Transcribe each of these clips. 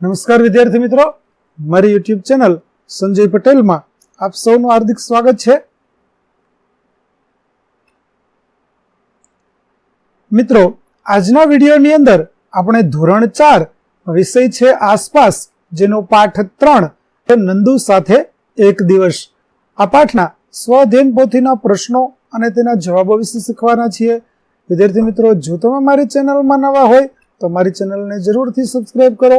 નમસ્કાર વિદ્યાર્થી મિત્રો. મારી યુટ્યુબ ચેનલ સંજય પટેલમાં આપ સૌનું હાર્દિક સ્વાગત છે. મિત્રો, આજના વિડીયોની અંદર આપણે ધોરણ ચાર વિષય છે આસપાસ, જેનો પાઠ ત્રણ નંદુ સાથે એક દિવસ. આ પાઠના સ્વધ્યન પોથીના પ્રશ્નો અને તેના જવાબો વિશે શીખવાના છીએ. વિદ્યાર્થી મિત્રો, જો તમે મારી ચેનલમાં નવા હોય, તો મારી ચેનલને જરૂરથી સબસ્ક્રાઇબ કરો.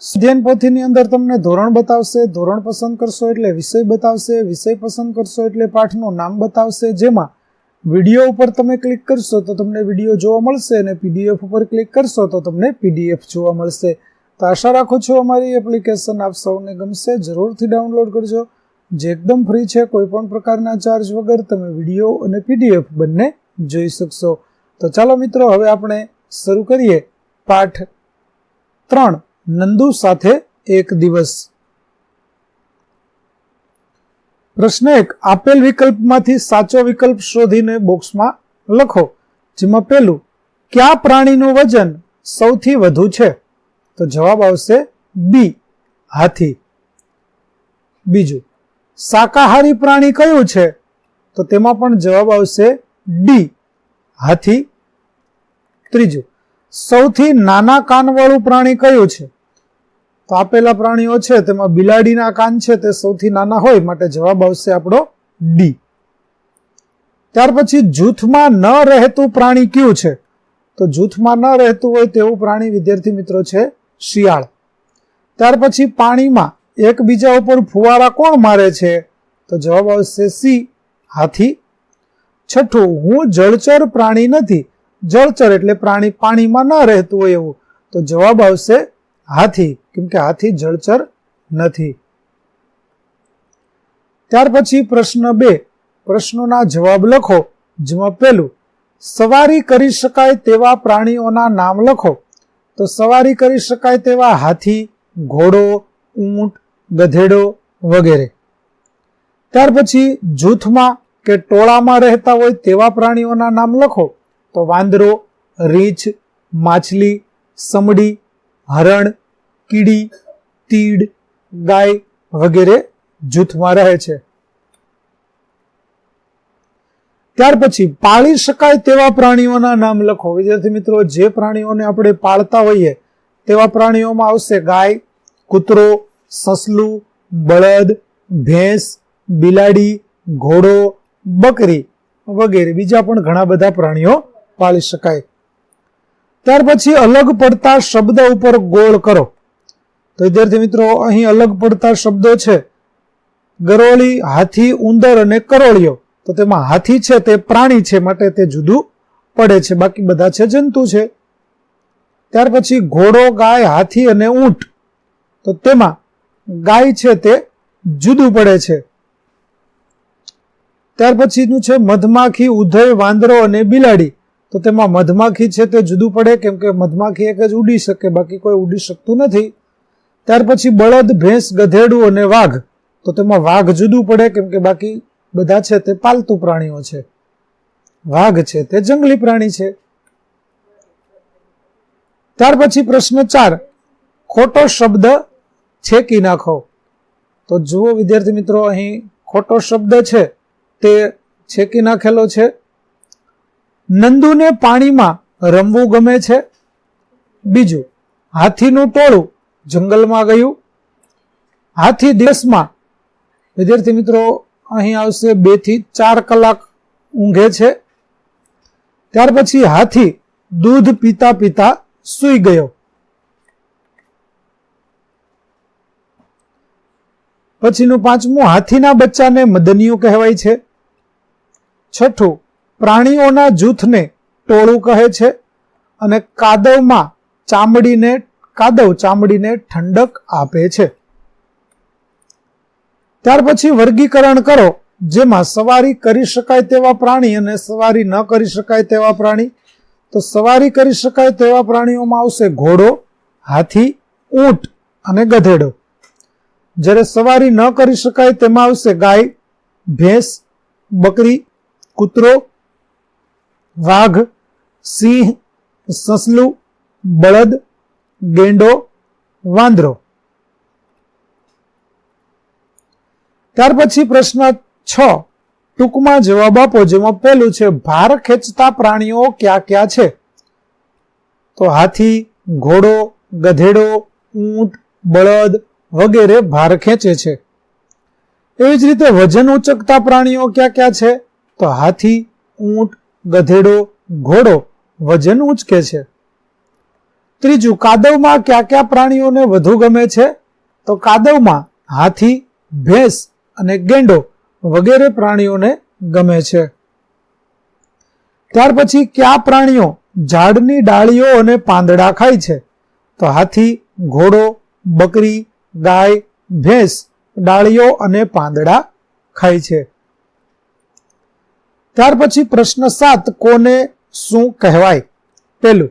અધ્યયન પોથીની અંદર તમને ધોરણ બતાવશે, ધોરણ પસંદ કરશો એટલે વિષય બતાવશે, વિષય પસંદ કરશો એટલે પાઠનું નામ બતાવશે, જેમાં વીડિયો ઉપર તમે ક્લિક કરશો તો તમને વીડિયો જોવા મળશે અને પીડીએફ ઉપર ક્લિક કરશો તો તમને પીડીએફ જોવા મળશે. તો આશા રાખું છું અમારી એપ્લિકેશન આપ સૌને ગમશે, જરૂરથી ડાઉનલોડ કરજો. જે એકદમ ફ્રી છે, કોઈ પણ પ્રકારના ચાર્જ વગર તમે વીડિયો અને પીડીએફ બંને જોઈ શકશો. તો ચાલો મિત્રો, હવે આપણે શરૂ કરીએ પાઠ ત્રણ. નંદુ સાથે એક દિવસ. પ્રશ્ન એક, આપેલ વિકલ્પમાંથી સાચો વિકલ્પ શોધીને બોક્સમાં લખો, જેમાં પેલું કયા પ્રાણીનું વજન સૌથી વધુ છે? તો જવાબ આવશે બી, હાથી. બીજું, શાકાહારી પ્રાણી કયું છે? તો તેમાં પણ જવાબ આવશે ડી, હાથી. ત્રીજું, સૌથી નાના કાનવાળું પ્રાણી કયું છે? તો આપેલા પ્રાણીઓ છે, તેમાં બિલાડીના કાન છે, તે સૌથી નાના હોય માટે જવાબ આવશે આપણો ડી ત્યાર પછી જૂથમાં ન રહેતું પ્રાણી કયું છે? તો જૂથમાં ન રહેતું હોય તેવું પ્રાણી વિદ્યાર્થી મિત્રો છે, શિયાળ. ત્યાર પછી પાણીમાં એકબીજા ઉપર ફુવારા કોણ મારે છે? તો જવાબ આવશે સી હાથી. છઠ્ઠું, હું જળચર પ્રાણી નથી. જળચર એટલે પ્રાણી પાણીમાં ન રહેતું હોય એવું. તો જવાબ આવશે હાથી, કેમ કે હાથી જળચર નથી. ત્યાર પછી પ્રશ્ન બે. પ્રશ્નોના જવાબ લખો, જેમાં પેલું સવારી કરી શકાય તેવા પ્રાણીઓના નામ લખો. તો સવારી કરી શકાય તેવા હાથી, ઘોડો, ઊંટ, ગધેડો વગેરે. ત્યાર પછી જૂથમાં કે ટોળામાં રહેતા હોય તેવા પ્રાણીઓના નામ લખો. તો વાંદરો, રીંછ, માછલી, સમડી હરણ, કીડી, તીડ, ગાય વગેરે જૂથમાં રહે છે. ત્યાર પછી પાળી શકાય તેવા પ્રાણીઓના નામ લખો. વિદ્યાર્થી મિત્રો, જે પ્રાણીઓને આપણે પાળતા હોઈએ, તેવા પ્રાણીઓમાં આવશે ગાય, કૂતરો, સસલું, બળદ, ભેંસ, બિલાડી, ઘોડો, બકરી વગેરે. બીજા પણ ઘણા બધા પ્રાણીઓ પાળી શકાય. ત્યાર પછી અલગ પડતા શબ્દ ઉપર ગોળ કરો. તો વિદ્યાર્થી મિત્રો, અહીં અલગ પડતા શબ્દો છે. ગરોળી, હાથી, ઉંદર અને કરોળિયો તો તેમાં હાથી છે, તે પ્રાણી છે, માટે તે જુદું પડે છે. બાકી બધા છે, જંતુ છે. ત્યાર પછી ઘોડો, ગાય, હાથી અને ઊંટ. તો તેમાં ગાય છે, તે જુદું પડે છે. ત્યાર પછીનું છે, મધમાખી, ઉધય, વાંદરો અને બિલાડી. તો તેમાં મધમાખી છે તે જુદું પડે, કેમ કે મધમાખી એક જ ઉડી શકે, બાકી કોઈ ઉડી શકતું નથી. ત્યાર પછી બળદ, ભેંસ, ગધેડું અને વાઘ. તો તેમાં વાઘ જુદું પડે, કેમ કે બાકી બધા છે તે પાલતુ પ્રાણીઓ છે. વાઘ છે તે જંગલી પ્રાણી છે. ત્યાર પછી પ્રશ્ન ચાર. ખોટો શબ્દ છેકી નાખો. તો જુઓ વિદ્યાર્થી મિત્રો, અહીં ખોટો શબ્દ છે તે છેકી નાખેલો છે. નંદુને પાણીમાં રમવું ગમે છે? બીજું, હાથીનું ટોળું જંગલમાં ગયું? હાથી દિવસમાં, વિદ્યાર્થી મિત્રો, અહીં આવશે બેથી ચાર કલાક ઊંઘે છે. ત્યાર પછી હાથી દૂધ પીતા પીતા સૂઈ ગયો. પછીનું પાંચમું, હાથીના બચ્ચાને મદનિયું કહેવાય છે. છઠ્ઠું પ્રાણીઓના જૂથને ટોળું કહે છે અને કાદવમાં ચામડીને, કાદવ ચામડીને ઠંડક આપે છે. ત્યાર પછી વર્ગીકરણ કરો, જેમાં સવારી કરી શકાય તેવા પ્રાણી અને સવારી ન કરી શકાય તેવા પ્રાણી. તો સવારી કરી શકાય તેવા પ્રાણીઓમાં આવશે ઘોડો, હાથી, ઊંટ અને ગધેડો. જ્યારે સવારી ન કરી શકાય તેમાં આવશે ગાય, ભેંસ, બકરી, કૂતરો વાઘ સિંહ, સસલું, બળદ, ગેંડો, વાંદરો. ત્યાર પછી પ્રશ્ન છ. ટૂંકમાં જવાબ આપો, જેમાં પહેલું છે, ભાર ખેંચતા પ્રાણીઓ ક્યાં ક્યાં છે? તો હાથી, ઘોડો, ગધેડો, ઊંટ, બળદ વગેરે ભાર ખેંચે છે. એવી જ રીતે વજન ઉચકતા પ્રાણીઓ ક્યાં ક્યાં છે? તો હાથી, ઊંટ ગધેડો, ઘોડો વજન ઉચકે છે. ત્રીજું, કાદવમાં કયા કયા પ્રાણીઓને વધુ ગમે છે? તો કાદવમાં હાથી, ભેંસ અને ગેંડો વગેરે પ્રાણીઓને ગમે છે. ત્યાર પછી, કયા પ્રાણીઓ ઝાડની ડાળીઓ અને પાંદડા ખાય છે? તો હાથી, ઘોડો, બકરી, ગાય, ભેંસ, ડાળીઓ અને પાંદડા ખાય છે. ત્યાર પછી પ્રશ્ન સાત, કોને શું કહેવાય? પેલું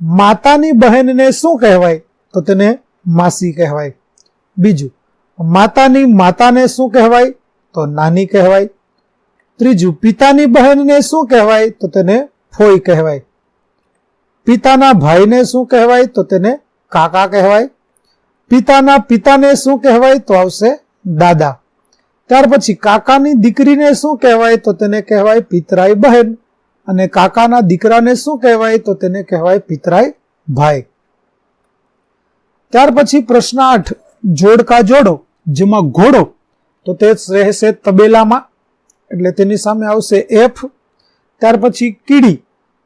માતાની બહેનને શું કહેવાય? તો તેને માસી કહેવાય. બીજું, માતાની માતાને શું કહેવાય? તો નાની કહેવાય. ત્રીજું, પિતાની બહેનને શું કહેવાય? તો તેને ફોઈ કહેવાય. પિતાના ભાઈને શું કહેવાય? તો તેને કાકા કહેવાય. પિતાના પિતાને શું કહેવાય? તો આવશે દાદા. ત્યાર પછી કાકાની દીકરીને શું કહેવાય તો તેને કહેવાય પિતરાઈ બહેન. અને કાકાના દીકરાને શું કહેવાય તો તેને કહેવાય પિતરાઈ ભાઈ. ત્યાર પછી પ્રશ્ન આઠ, જોડકા જોડો, જેમાં ઘોડો, તો તે રહેશે તબેલામાં, એટલે તેની સામે આવશે એફ. ત્યાર પછી કીડી,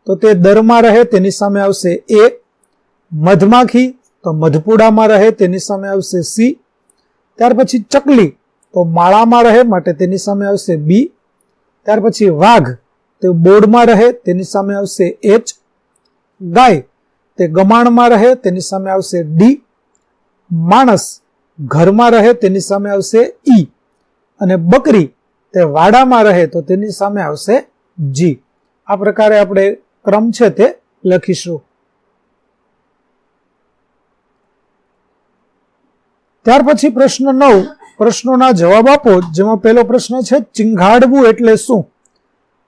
તો તે દરમાં રહે, તેની સામે આવશે એ. મધમાખી, તો મધપુડામાં રહે, તેની સામે આવશે સી. ત્યાર પછી ચકલી તો માળામાં રહે માટે તેની સામે આવશે બી ત્યાર પછી વાઘ, તે બોર્ડમાં રહે, તેની સામે આવશે એચ ગાય, તે ગમાણમાં રહે, તેની સામે આવશે ડી માણસ, ઘરમાં રહે, તેની સામે આવશે ઈ અને બકરી, તે વાડામાં રહે, તો તેની સામે આવશે જી આ પ્રકારે આપણે ક્રમ છે તે લખીશું. ત્યાર પછી પ્રશ્ન નવ. પ્રશ્નોના જવાબ આપો, જેમાં પહેલો પ્રશ્ન છે ચિંઘાડવું એટલે શું?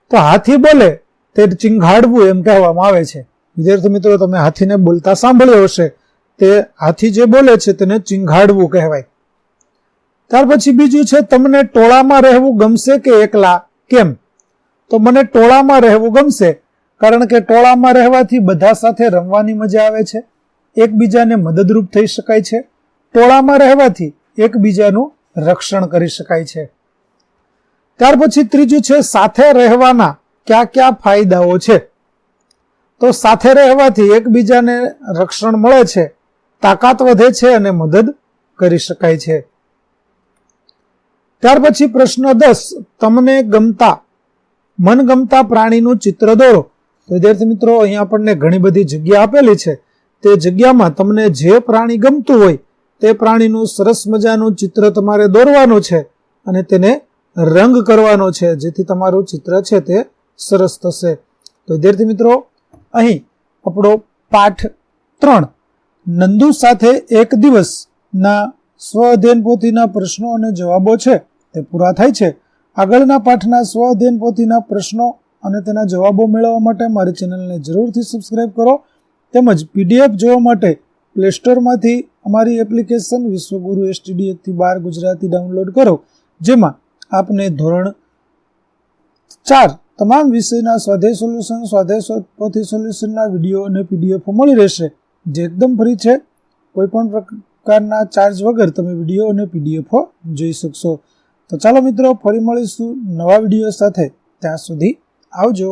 તો હાથી બોલે, તે ચિંઘાડવું એમ કહેવામાં આવે છે. વિદ્યાર્થી મિત્રો, તમે હાથીને બોલતા સાંભળ્યો હશે. તે હાથી જે બોલે છે, તેને ચિંઘાડવું કહેવાય. ત્યાર પછી બીજું છે, તમને ટોળામાં રહેવું ગમશે કે એકલા? કેમ? તો મને ટોળામાં રહેવું ગમશે, કારણ કે ટોળામાં રહેવાથી બધા સાથે રમવાની મજા આવે છે. એકબીજાને મદદરૂપ થઈ શકાય છે. ટોળામાં રહેવાથી એકબીજાનું રક્ષણ કરી શકાય છે. ત્યાર પછી ત્રીજું છે સાથે રહેવાના કયા કયા ફાયદાઓ છે. તો સાથે રહેવાથી એકબીજાને રક્ષણ મળે છે, તાકાત વધે છે અને મદદ કરી શકાય છે. ત્યાર પછી પ્રશ્ન દસ, તમને ગમતા, મનગમતા પ્રાણીનું ચિત્ર દોરો. વિદ્યાર્થી મિત્રો, અહીંયા આપણને ઘણી બધી જગ્યા આપેલી છે. તે જગ્યામાં તમને જે પ્રાણી ગમતું હોય તે પ્રાણીનું સરસ મજાનું ચિત્ર તમારે દોરવાનું છે અને તેને રંગ કરવાનો છે, જેથી તમારું ચિત્ર છે તે સરસ થશે. તો વિદ્યાર્થી મિત્રો, અહીં આપણો પાઠ ત્રણ. નંદુ સાથે એક દિવસના સ્વ અધ્યયન પોથીના પ્રશ્નો અને જવાબો છે, તે પૂરા થાય છે. આગળના પાઠના સ્વ અધ્યયન પોથીના પ્રશ્નો અને તેના જવાબો મેળવવા માટે મારી ચેનલને જરૂરથી સબસ્ક્રાઇબ કરો. તેમજ પીડીએફ જોવા માટે પ્લે સ્ટોરમાંથી અમારી એપ્લિકેશન વિશ્વગુરુ એસટીડી એકથી બાર ગુજરાતી ડાઉનલોડ કરો, જેમાં આપને ધોરણ ચાર તમામ વિષયના સ્વાધ્યાય સોલ્યુશન સ્વાધ્યાય સોલ્યુશનના વીડિયો અને પીડીએફ મળી રહેશે, જે એકદમ ફ્રી છે. કોઈપણ પ્રકારના ચાર્જ વગર તમે વીડિયો અને પીડીએફો જોઈ શકશો. તો ચાલો મિત્રો, ફરી મળીશું નવા વીડિયો સાથે. ત્યાં સુધી આવજો.